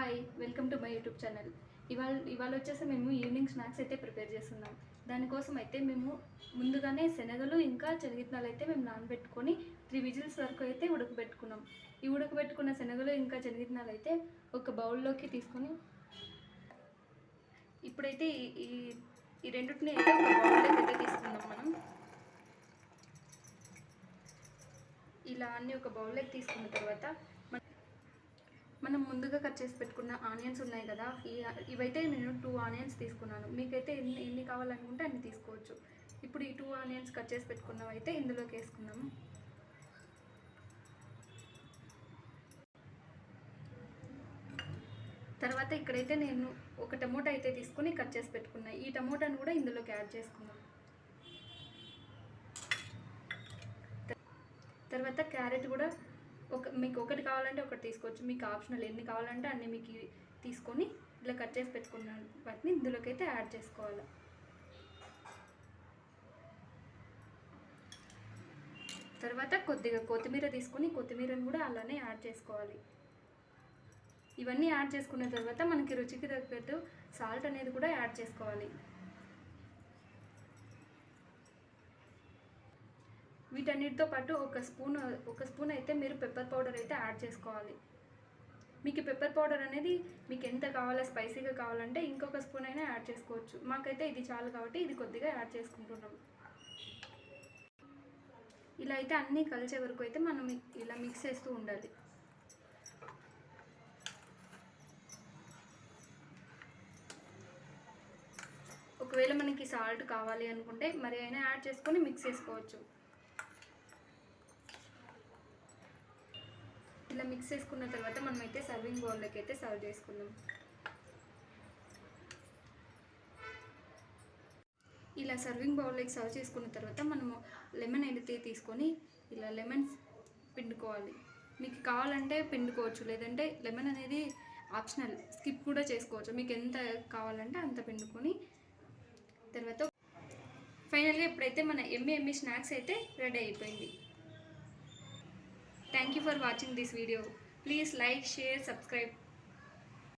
Hi welcome to bye YouTube channel. ఇవాళ ఇవాళ వచ్చేసి మేము ఈవినింగ్ స్నాక్స్ అయితే ప్రిపేర్ చేస్తున్నాం. దానికోసం అయితే మేము ముందుగానే శనగలు ఇంకా శనగిత్తనాలు అయితే మేము నానబెట్టుకొని త్రీ విజిల్స్ వరకు అయితే ఉడకబెట్టుకున్నాం. ఈ ఉడకబెట్టుకున్న శనగలు ఇంకా శనగిత్తనాలు అయితే ఒక బౌల్లోకి తీసుకొని ఇప్పుడైతే ఈ- ఈ ఈ రెండింటిని అయితే ఒక బౌల్లోకి అయితే తీసుకుందాం మనం. ఇలా అన్ని ఒక బౌల్లోకి తీసుకున్న తర్వాత మనం ముందుగా కట్ చేసి పెట్టుకున్న ఆనియన్స్ ఉన్నాయి కదా ఈ ఇవైతే నేను టూ ఆనియన్స్ తీసుకున్నాను. మీకైతే ఎన్ని ఎన్ని కావాలనుకుంటే అన్ని తీసుకోవచ్చు. ఇప్పుడు ఈ టూ ఆనియన్స్ కట్ చేసి పెట్టుకున్నవి అయితే ఇందులోకి వేసుకున్నాము తర్వాత ఇక్కడైతే నేను ఒక టమోటా అయితే తీసుకొని కట్ చేసి పెట్టుకున్నా. ఈ టమోటాను కూడా ఇందులోకి యాడ్ చేసుకుందాం. తర్వాత క్యారెట్ కూడా ఒక మీకు ఒకటి కావాలంటే ఒకటి తీసుకోవచ్చు. మీకు ఆప్షనల్ ఎన్ని కావాలంటే అన్ని మీకు తీసుకొని ఇట్లా కట్ చేసి పెట్టుకున్న వాటిని ఇందులోకి అయితే యాడ్ చేసుకోవాలి. తర్వాత కొద్దిగా కొత్తిమీర తీసుకొని కొత్తిమీరను కూడా అలానే యాడ్ చేసుకోవాలి. ఇవన్నీ యాడ్ చేసుకున్న తర్వాత మనకి రుచికి తగ్గట్టు సాల్ట్ అనేది కూడా యాడ్ చేసుకోవాలి. వీటన్నిటితో పాటు ఒక స్పూన్ ఒక స్పూన్ అయితే మీరు పెప్పర్ పౌడర్ అయితే యాడ్ చేసుకోవాలి. మీకు పెప్పర్ పౌడర్ అనేది మీకు ఎంత కావాలో స్పైసీగా కావాలంటే ఇంకొక స్పూన్ అయినా యాడ్ చేసుకోవచ్చు. మాకైతే ఇది చాలు కాబట్టి ఇది కొద్దిగా యాడ్ చేసుకుంటున్నాం. ఇలా అయితే అన్నీ కలిసే వరకు అయితే మనం ఇలా మిక్స్ చేస్తూ ఉండాలి. ఒకవేళ మనకి సాల్ట్ కావాలి అనుకుంటే మరి అయినా యాడ్ చేసుకొని మిక్స్ చేసుకోవచ్చు. మిక్స్ చేసుకున్న తర్వాత మనం అయితే సర్వింగ్ బౌల్లోకి అయితే సర్వ్ చేసుకుందాం. ఇలా సర్వింగ్ బౌల్లోకి సర్వ్ చేసుకున్న తర్వాత మనము లెమన్ అయితే తీసుకొని ఇలా లెమన్ పిండుకోవాలి. మీకు కావాలంటే పిండుకోవచ్చు లేదంటే లెమన్ అనేది ఆప్షనల్ స్కిప్ కూడా చేసుకోవచ్చు. మీకు ఎంత కావాలంటే అంత పిండుకొని తర్వాత ఫైనల్గా ఇప్పుడైతే మన ఎమ్మె ఎమ్మె స్నాక్స్ అయితే రెడీ అయిపోయింది. Thank you for watching this video. Please like, share, subscribe.